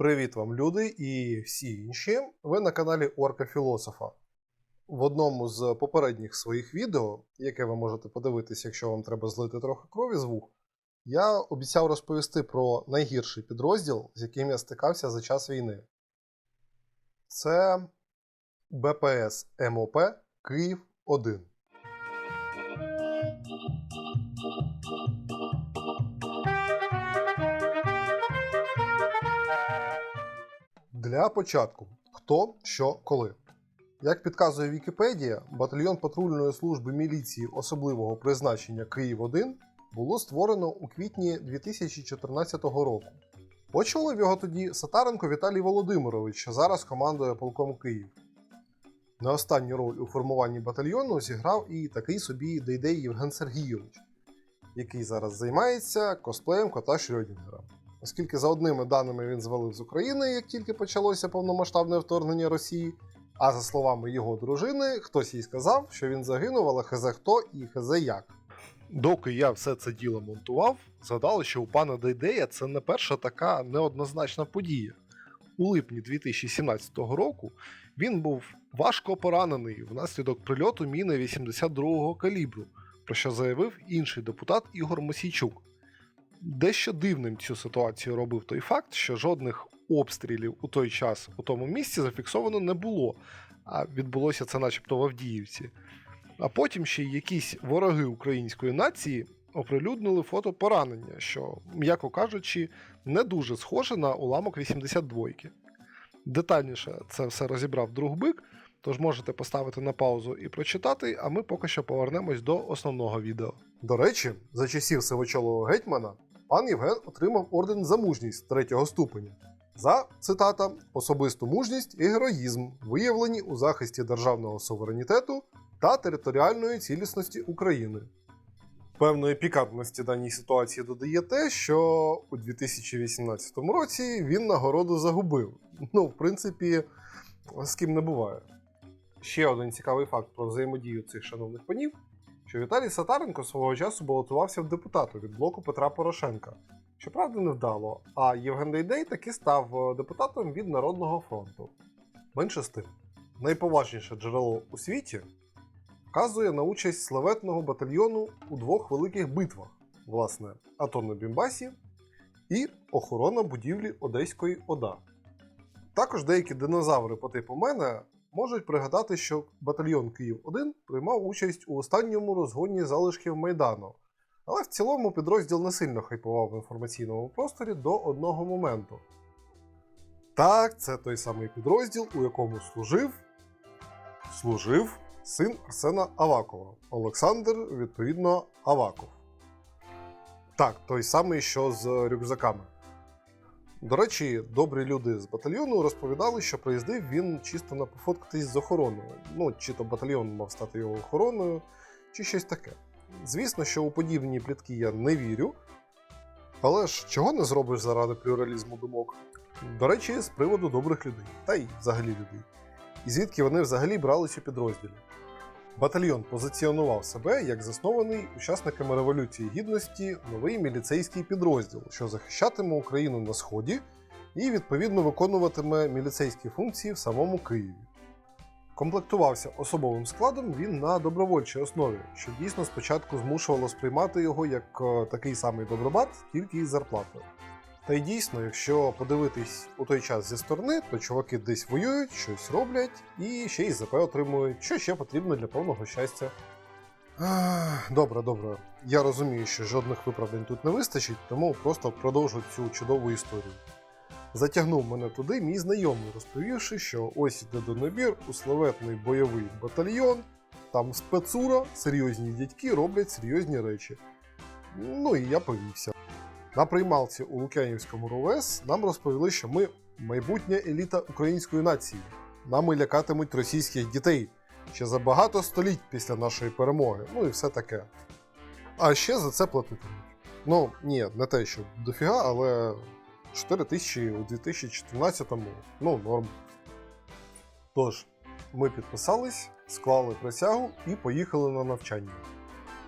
Привіт вам, люди і всі інші. Ви на каналі Орка Філософа. В одному з попередніх своїх відео, яке ви можете подивитись, якщо вам треба злити трохи крові з вух, я обіцяв розповісти про найгірший підрозділ, з яким я стикався за час війни. Це БПС МОП Київ 1. Для початку хто, що, коли. Як підказує Вікіпедія, батальйон патрульної служби міліції особливого призначення Київ 1 було створено у квітні 2014 року. Очолив його тоді Сатаренко Віталій Володимирович, що зараз командує полком Київ. На останню роль у формуванні батальйону зіграв і такий собі Дейдей Євген Сергійович, який зараз займається косплеєм кота Шрёдінгера. Оскільки за одними даними він звалив з України, як тільки почалося повномасштабне вторгнення Росії. А за словами його дружини, хтось їй сказав, що він загинув, але хз хто і хз як. Доки я все це діло монтував, згадали, що у пана Дейдея це не перша така неоднозначна подія. У липні 2017 року він був важко поранений внаслідок прильоту міни 82-го калібру, про що заявив інший депутат Ігор Мосійчук. Дещо дивним цю ситуацію робив той факт, що жодних обстрілів у той час у тому місці зафіксовано не було, а відбулося це начебто в Авдіївці. А потім ще й якісь вороги української нації оприлюднили фото поранення, що, м'яко кажучи, не дуже схоже на уламок 82-ки. Детальніше це все розібрав друг бик, тож можете поставити на паузу і прочитати, а ми поки що повернемось до основного відео. До речі, за часів сивочолого гетьмана пан Євген отримав орден за мужність третього ступеня. За цитата особисту мужність і героїзм, виявлені у захисті державного суверенітету та територіальної цілісності України. Певної пікантності даній ситуації додає те, що у 2018 році він нагороду загубив. Ну, в принципі, з ким не буває. Ще один цікавий факт про взаємодію цих шановних панів, що Віталій Сатаренко свого часу балотувався в депутату від блоку Петра Порошенка. Щоправда, невдало, а Євген Дейдей таки став депутатом від Народного фронту. Менше з тим, найповажніше джерело у світі вказує на участь славетного батальйону у двох великих битвах: власне, АТО на Бімбасі і охорона будівлі Одеської ОДА. Також деякі динозаври по типу мене можуть пригадати, що батальйон Київ 1 приймав участь у останньому розгоні залишків Майдану. Але в цілому підрозділ не сильно хайпував в інформаційному просторі до одного моменту. Так, це той самий підрозділ, у якому служив служив син Арсена Авакова. Олександр, відповідно, Аваков. Так, той самий, що з рюкзаками. До речі, добрі люди з батальйону розповідали, що приїздив він чисто на пофоткатись з охороною. Ну, чи то батальйон мав стати його охороною, чи щось таке. Звісно, що у подібні плітки я не вірю. Але ж чого не зробиш заради плюралізму думок? До речі, з приводу добрих людей, та й взагалі людей. І звідки вони взагалі брались у підрозділі. Батальйон позиціонував себе як заснований учасниками Революції Гідності новий міліцейський підрозділ, що захищатиме Україну на Сході і відповідно виконуватиме міліцейські функції в самому Києві. Комплектувався особовим складом він на добровольчій основі, що дійсно спочатку змушувало сприймати його як е, такий самий добробат, тільки із зарплатою. Та й дійсно, якщо подивитись у той час зі сторони, то чуваки десь воюють, щось роблять і ще й ЗП отримують, що ще потрібно для повного щастя. Добре, добре. Я розумію, що жодних виправдань тут не вистачить, тому просто продовжу цю чудову історію. Затягнув мене туди мій знайомий, розповівши, що ось іде до набір у славетний бойовий батальйон, там спецура, серйозні дядьки роблять серйозні речі. Ну і я повівся. На приймалці у Лук'янівському РОВС нам розповіли, що ми майбутня еліта української нації. Нами лякатимуть російських дітей ще за багато століть після нашої перемоги, ну і все таке. А ще за це платитимуть. Ну, ні, не те, що дофіга, але 4 тисячі у 2014-му, ну, норм. Тож, ми підписались, склали присягу і поїхали на навчання.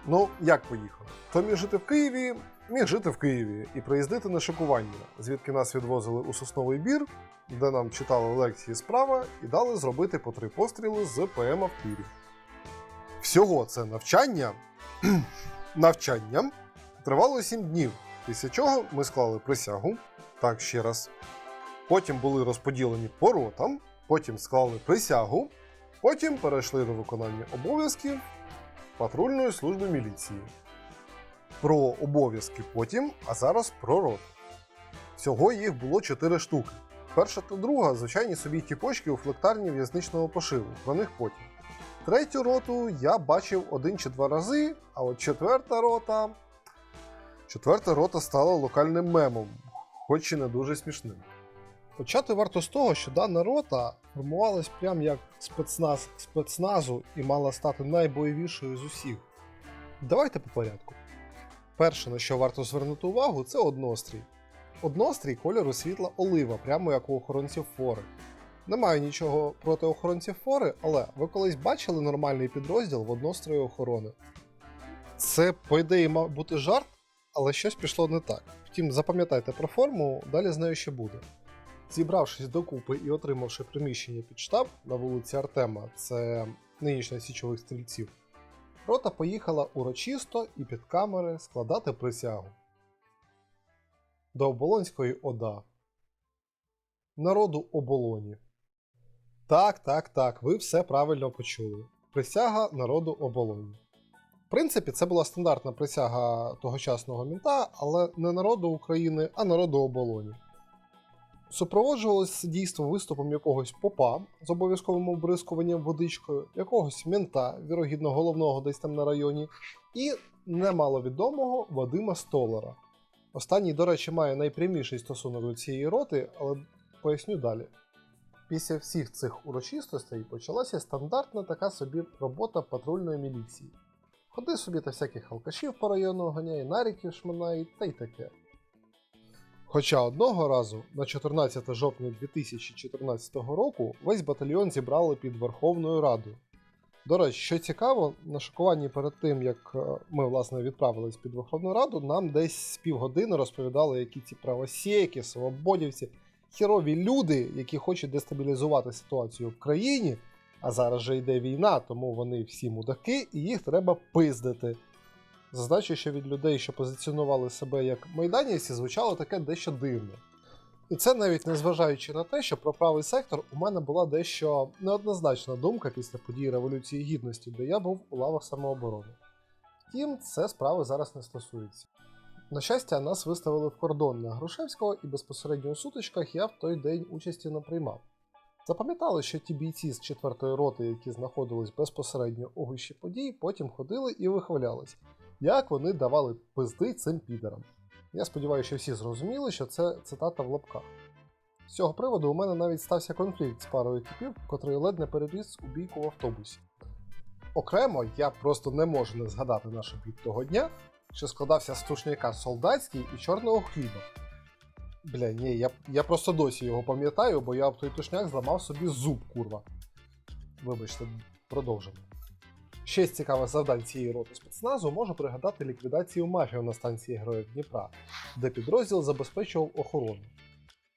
Ну, як поїхали? То міг жити в Києві міг жити в Києві і приїздити на шикування, звідки нас відвозили у сосновий бір, де нам читали лекції справа і дали зробити по три постріли з ПМ в тирі. Всього це навчання навчання тривало 7 днів, після чого ми склали присягу. Так, ще раз. Потім були розподілені по ротам, потім склали присягу, потім перейшли до виконання обов'язків патрульної служби міліції. Про обов'язки потім, а зараз про рот. Всього їх було 4 штуки. Перша та друга звичайні собі тіпочки у флектарні в'язничного пошиву, про них потім. Третю роту я бачив один чи два рази, а от четверта рота. Четверта рота стала локальним мемом, хоч і не дуже смішним. Почати варто з того, що дана рота формувалась прям як спецназ спецназу і мала стати найбойовішою з усіх. Давайте по порядку. Перше, на що варто звернути увагу, це однострій. Однострій кольору світла олива, прямо як у охоронців фори. Не маю нічого проти охоронців фори, але ви колись бачили нормальний підрозділ в однострої охорони. Це, по ідеї, мав бути жарт, але щось пішло не так. Втім, запам'ятайте про форму, далі з нею ще буде. Зібравшись докупи і отримавши приміщення під штаб на вулиці Артема, це нинішня січових стрільців, рота поїхала урочисто і під камери складати присягу. До Оболонської ОДА. Народу оболоні. Так, так, так, ви все правильно почули. Присяга народу оболоні. В принципі, це була стандартна присяга тогочасного мінта, але не народу України, а народу оболоні. Супроводжувалось дійство виступом якогось попа з обов'язковим обрискуванням водичкою, якогось мента, вірогідно головного десь там на районі, і немаловідомого Вадима Столера. Останній, до речі, має найпряміший стосунок до цієї роти, але поясню далі. Після всіх цих урочистостей почалася стандартна така собі робота патрульної міліції. Ходи собі та всяких алкашів по району ганяє, наріків шминає та й таке. Хоча одного разу, на 14 жовтня 2014 року, весь батальйон зібрали під Верховною Радою. До речі, що цікаво, на шокуванні перед тим, як е, ми власне відправились під Верховну Раду, нам десь з півгодини розповідали, які ці правосєки, свободівці, херові люди, які хочуть дестабілізувати ситуацію в країні. А зараз же йде війна, тому вони всі мудаки, і їх треба пиздити. Зазначу, що від людей, що позиціонували себе як майданівці, звучало таке дещо дивно. І це навіть незважаючи на те, що про правий сектор у мене була дещо неоднозначна думка після подій Революції Гідності, де я був у лавах самооборони. Втім, це справи зараз не стосується. На щастя, нас виставили в кордон на Грушевського і безпосередньо у сутичках я в той день участі не приймав. Запам'ятали, що ті бійці з 4-ї роти, які знаходились безпосередньо у гущі подій, потім ходили і вихвалялись, як вони давали пизди цим підерам. Я сподіваюся, що всі зрозуміли, що це цитата в лапках. З цього приводу у мене навіть стався конфлікт з парою типів, котрий ледь не переріс у бійку в автобусі. Окремо, я просто не можу не згадати наш обід того дня, що складався з тушняка солдатський і чорного хліба. Бля, ні, я, я просто досі його пам'ятаю, бо я об той тушняк зламав собі зуб, курва. Вибачте, продовжимо. Ще з цікавих завдань цієї роти спецназу можу пригадати ліквідацію мафії на станції Героїв Дніпра, де підрозділ забезпечував охорону.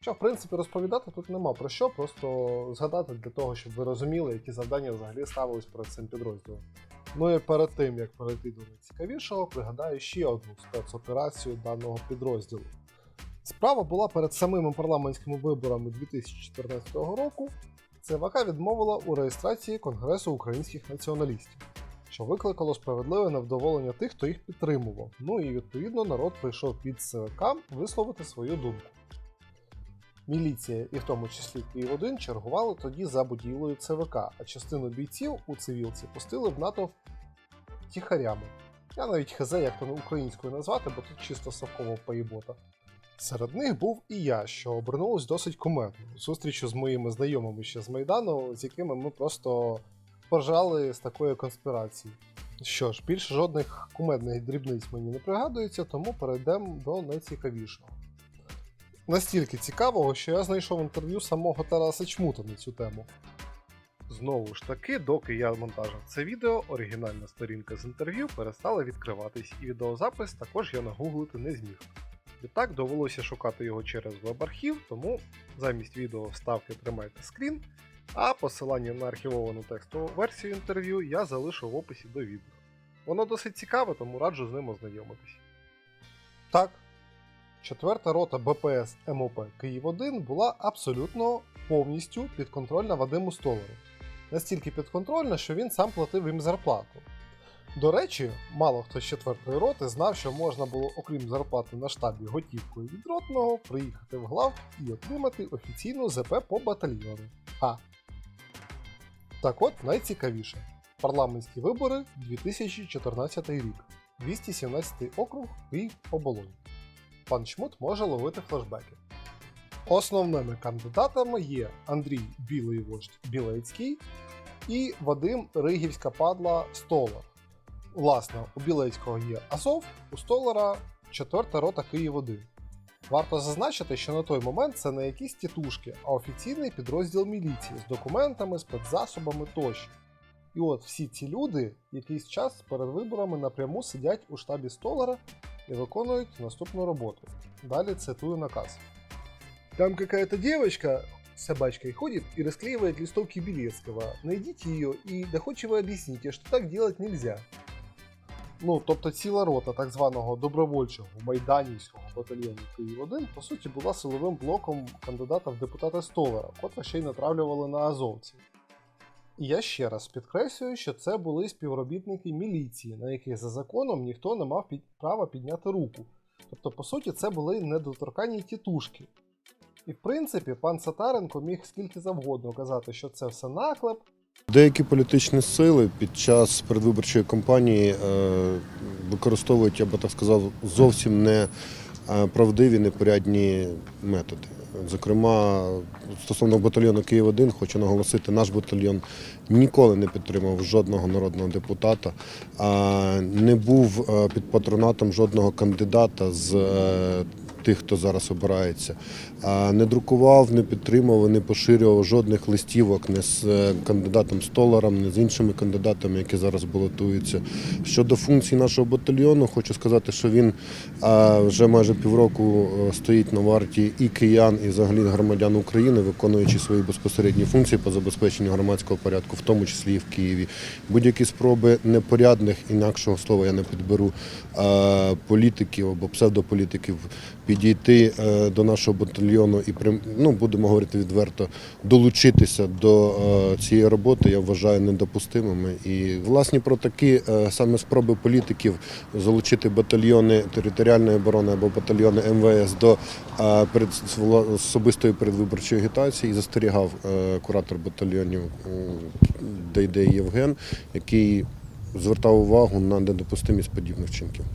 Що, в принципі, розповідати тут нема про що, просто згадати для того, щоб ви розуміли, які завдання взагалі ставились перед цим підрозділом. Ну і перед тим, як перейти до найцікавішого, пригадаю ще одну спецоперацію даного підрозділу. Справа була перед самими парламентськими виборами 2014 року. ЦВК відмовила у реєстрації Конгресу українських націоналістів, що викликало справедливе невдоволення тих, хто їх підтримував. Ну і відповідно народ прийшов під ЦВК висловити свою думку. Міліція, і в тому числі Київ 1 чергували тоді за будівлею ЦВК, а частину бійців у цивілці пустили в натовп тихарями. Я навіть хз, як то українською назвати, бо тут чисто совково поїбота. Серед них був і я, що обернулось досить кумедно. Зустрічю з моїми знайомими ще з Майдану, з якими ми просто поржали з такої конспірації. Що ж, більше жодних кумедних дрібниць мені не пригадується, тому перейдемо до найцікавішого. Настільки цікавого, що я знайшов інтерв'ю самого Тараса Чмута на цю тему. Знову ж таки, доки я монтажив це відео, оригінальна сторінка з інтерв'ю перестала відкриватись, і відеозапис також я нагуглити не зміг. Відтак довелося шукати його через веб-архів, тому замість відео вставки тримайте скрін, а посилання на архівовану текстову версію інтерв'ю я залишу в описі до відео. Воно досить цікаве, тому раджу з ним ознайомитись. Так, четверта рота БПС МОП Київ-1 була абсолютно повністю підконтрольна Вадиму Столару. Настільки підконтрольна, що він сам платив їм зарплату. До речі, мало хто з четвертої роти знав, що можна було, окрім зарплати на штабі готівкою від ротного, приїхати в глав і отримати офіційну ЗП по батальйону. А. Так от найцікавіше. Парламентські вибори 2014 рік. 217 округ Київ оболонь. Пан Чмут може ловити флешбеки. Основними кандидатами є Андрій Білий вождь Білецький і Вадим Ригівська падла Столар. Власне, у Білецького є Азов, у Столара 4 рота Київ 1. Варто зазначити, що на той момент це не якісь тітушки, а офіційний підрозділ міліції з документами, спецзасобами тощо. І от всі ці люди якийсь час перед виборами напряму сидять у штабі Столара и виконують наступну роботу. Далі цитую наказ. Там какая-то собачкой ходит и расклеивает листовки Белецкого. Найдите ее и доходчиво объясните, что так делать нельзя. Ну, тобто ціла рота так званого добровольчого майданівського батальйону Київ-1 по суті була силовим блоком кандидата в депутати Столара, котра ще й натравлювали на азовців. І я ще раз підкреслюю, що це були співробітники міліції, на яких за законом ніхто не мав під... права підняти руку. Тобто, по суті, це були недоторканні тітушки. І в принципі, пан Сатаренко міг скільки завгодно казати, що це все наклеп. Деякі політичні сили під час передвиборчої кампанії е, використовують, я би так сказав, зовсім не е, правдиві, непорядні методи. Зокрема, стосовно батальйону Київ 1 хочу наголосити, наш батальйон ніколи не підтримав жодного народного депутата, не був е, під патронатом жодного кандидата з тих, хто зараз обирається. Не друкував, не підтримував, не поширював жодних листівок не з е, кандидатом Столаром, не з іншими кандидатами, які зараз балотуються. Щодо функцій нашого батальйону, хочу сказати, що він вже майже півроку е, стоїть на варті і киян, і взагалі громадян України, виконуючи свої безпосередні функції по забезпеченню громадського порядку, в тому числі і в Києві. Будь-які спроби непорядних, інакшого слова я не підберу, політиків або псевдополітиків підійти е, до нашого батальйону і ну, будемо говорити відверто, долучитися до е, цієї роботи, я вважаю недопустимими. І власні про такі е, саме спроби політиків залучити батальйони територіальної оборони або батальйони МВС до особистої передвиборчої агітації і застерігав куратор батальйонів Дейдей Євген, який звертав увагу на недопустимість подібних вчинків.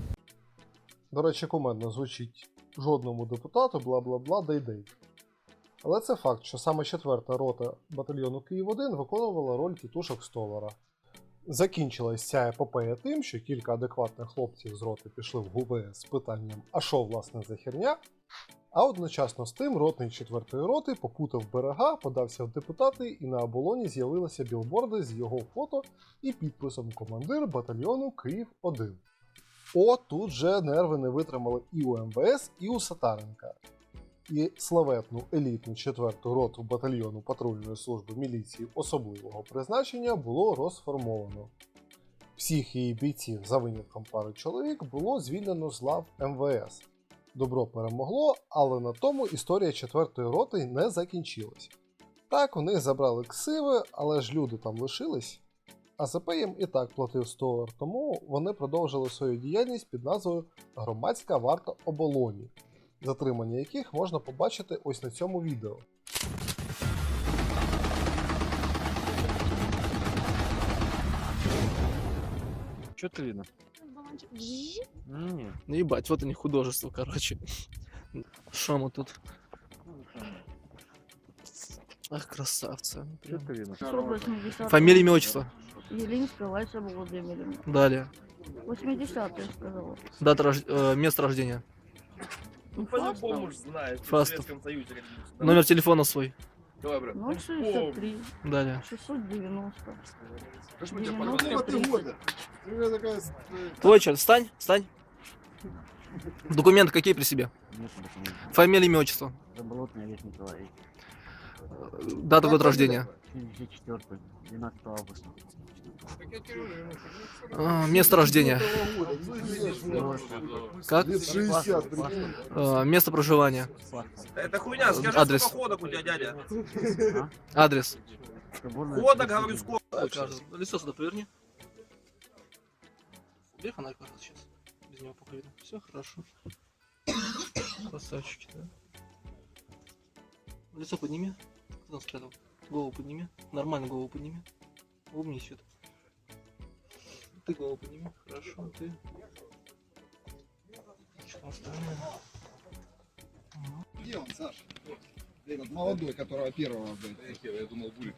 До речі, кумедно звучить жодному депутату, бла бла бла, дай-дай. Але це факт, що саме четверта рота батальйону Київ-1 виконувала роль тітушок Столара. Закінчилась ця епопея тим, що кілька адекватних хлопців з роти пішли в ГУВС з питанням, а що власне за херня? А одночасно з тим ротний четвертої роти попутав берега, подався в депутати, і на оболоні з'явилися білборди з його фото і підписом командир батальйону Київ 1. О, тут же нерви не витримали і у МВС, і у Сатаренка. І славетну елітну четверту роту батальйону патрульної служби міліції особливого призначення було розформовано. Всіх її бійців за винятком пари чоловік було звільнено з лав МВС. Добро перемогло, але на тому історія четвертої роти не закінчилась. Так, у них забрали ксиви, але ж люди там лишились. А ЗП їм і так платив 100 долар, тому вони продовжили свою діяльність під назвою Громадська варта оболоні, затримання яких можна побачити ось на цьому відео. Что ты видно? Баллончик. Жжж. Не. Ну ебать, вот они художество, короче. Что мы тут? Ах, красавцы. 80 Фамилия, имя, отчество. Елинская Лайса Владимировна. Далее. 80-е сказала. Дата рож... э, место рождения. Ну, По-любому Фастов. ж знаешь, Фастов. Номер телефона свой. Давай, брат. 063, Далее. 690, Что ж мы тебя 90, 30. Твой черт, встань, встань. Документы какие при себе? Фамилия, имя, отчество. Заболотный Олег Николаевич. Дата года рождения. 74 12 августа. А, Место рождения. Как? А, Место проживания. Это хуйня, скажи, Адрес. сколько ходок у тебя, дядя? Адрес. Соборная Ходок, говорю, сколько? Лицо сюда поверни. Бери фонарик, пожалуйста, сейчас. Без него плохо видно. Все хорошо. Красавчики, да? Лицо подними. Там спрятал? Голову подними. Нормально голову подними. Сюда. Ты голову подними. Хорошо, ты. Что остальное? Где он, Саша? Этот молодой, которого первого, блядь. Я думал, будет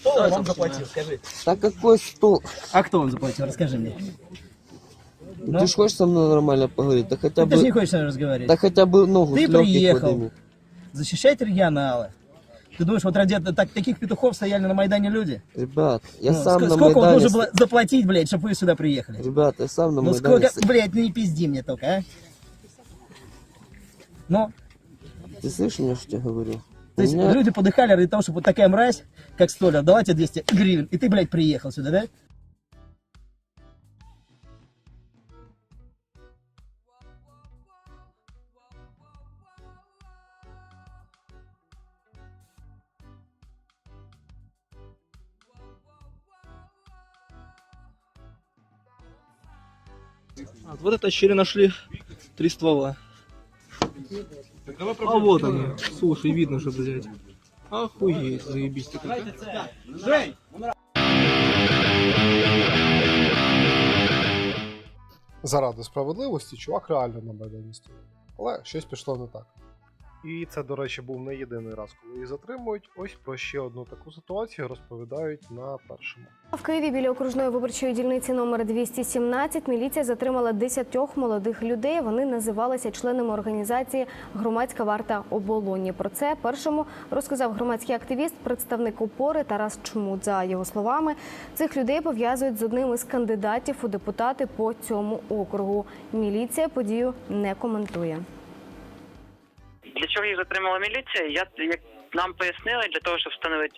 Стол вам заплатил, скажи. Так какой стол? А кто вам заплатил? Расскажи мне. Ну? Ты ж хочешь со мной нормально поговорить? Да хотя Ты же не бы, хочешь со мной разговаривать. да хотя бы ногу Ты приехал. подними. Защищать регионалы. Ты думаешь, вот ради так, таких петухов стояли на Майдане люди? Ребят, я Ну, сам ск- на сколько вам Майдане... нужно было заплатить, блядь, чтобы вы сюда приехали? Ребят, я сам на Ну Майдане... сколько, с- блядь, не пизди мне только, а? Ну, Ты слышишь меня, что я говорю? то есть меня- люди подыхали ради того, чтобы вот такая мразь, как Столяр, дала тебе 200 гривен, и ты, блядь, приехал сюда, да? вот этой щели нашли три ствола. А вот они. Слушай, видно же, блядь. Охуеть, заебись ты какая. Заради справедливості чувак реально на Майдані стоїть. Але щось пішло не так. І це, до речі, був не єдиний раз, коли її затримують. Ось про ще одну таку ситуацію розповідають на першому. В Києві біля окружної виборчої дільниці номер 217 міліція затримала 10 молодих людей. Вони називалися членами організації Громадська варта оболоні. Про це першому розказав громадський активіст, представник опори Тарас Чмут. За його словами, цих людей пов'язують з одним із кандидатів у депутати по цьому округу. Міліція подію не коментує. Для чого їх затримала міліція? Я як нам пояснили для того, щоб встановити,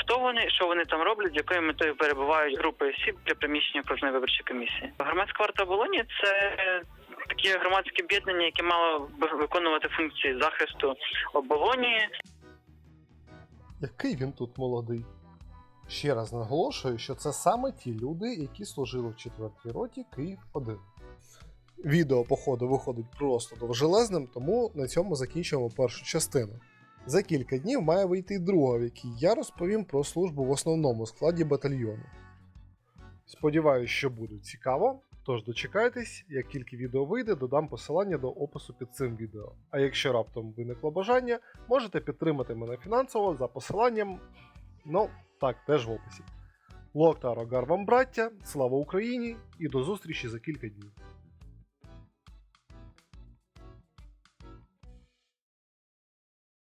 хто вони, що вони там роблять, з якою метою перебувають групи осіб для приміщення окружної виборчої комісії. Громадська варта оболоні це таке громадське об'єднання, яке мало виконувати функції захисту оболоні, Який він тут молодий? Ще раз наголошую, що це саме ті люди, які служили в 4-й роті Київ 1. Відео, походу, виходить просто довжелезним, тому на цьому закінчуємо першу частину. За кілька днів має вийти друга, в якій я розповім про службу в основному складі батальйону. Сподіваюсь, що буде цікаво. Тож дочекайтесь, як тільки відео вийде, додам посилання до опису під цим відео. А якщо раптом виникло бажання, можете підтримати мене фінансово за посиланням, ну так, теж в описі. Лок та Рогар вам, браття, слава Україні і до зустрічі за кілька днів.